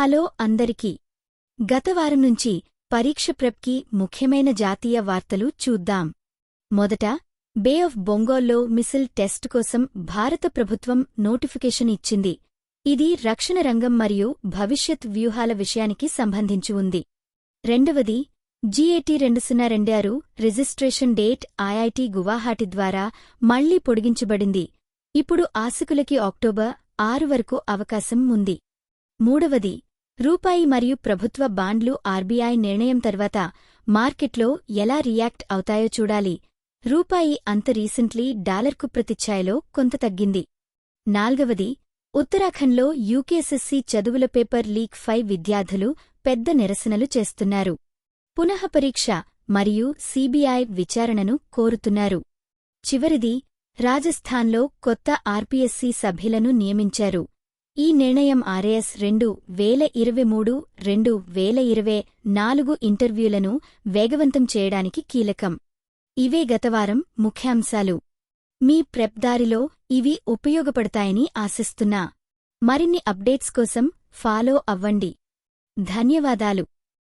Hello అందరికీ. గత వారం నుంచి పరీక్ష ప్రెప్కి ముఖ్యమైన జాతీయ వార్తలు చూద్దాం. మొదట బే ఆఫ్ బొంగోల్లో మిసిల్ టెస్ట్ కోసం భారత ప్రభుత్వం నోటిఫికేషన్ ఇచ్చింది. ఇది రక్షణ రంగం మరియు భవిష్యత్ వ్యూహాల విషయానికి సంబంధించి ఉంది. రెండవది జీఏటీ రెండు సున్నా రెండారు రిజిస్ట్రేషన్ డేట్ ఐఐటి గువాహాటి ద్వారా మళ్ళీ పొడిగించబడింది. ఇప్పుడు ఆశకులకి అక్టోబర్ ఆరు వరకు అవకాశం ఉంది. మూడవది రూపాయి మరియు ప్రభుత్వ బాండ్లు ఆర్బీఐ నిర్ణయం తర్వాత మార్కెట్లో ఎలా రియాక్ట్ అవుతాయో చూడాలి. రూపాయి అంత రీసెంట్లీ డాలర్కు ప్రతిఛాయలో కొంత తగ్గింది. నాల్గవది ఉత్తరాఖండ్లో యూకేఎస్ఎస్సీ చదువుల పేపర్ లీక్ ఫైవ్ విద్యార్థులు పెద్ద నిరసనలు చేస్తున్నారు. పునఃపరీక్ష మరియు సీబీఐ విచారణను కోరుతున్నారు. చివరిది రాజస్థాన్లో కొత్త ఆర్పీఎస్సీ సభ్యులను నియమించారు. ఈ నిర్ణయం ఆర్ఏఎస్ రెండు వేల ఇరవై మూడు రెండు వేల ఇరవై నాలుగు ఇంటర్వ్యూలను వేగవంతం చేయడానికి కీలకం. ఇవే గతవారం ముఖ్యాంశాలు. మీ ప్రెప్ దారిలో ఇవి ఉపయోగపడతాయని ఆశిస్తున్నా. మరిన్ని అప్డేట్స్ కోసం ఫాలో అవ్వండి. ధన్యవాదాలు.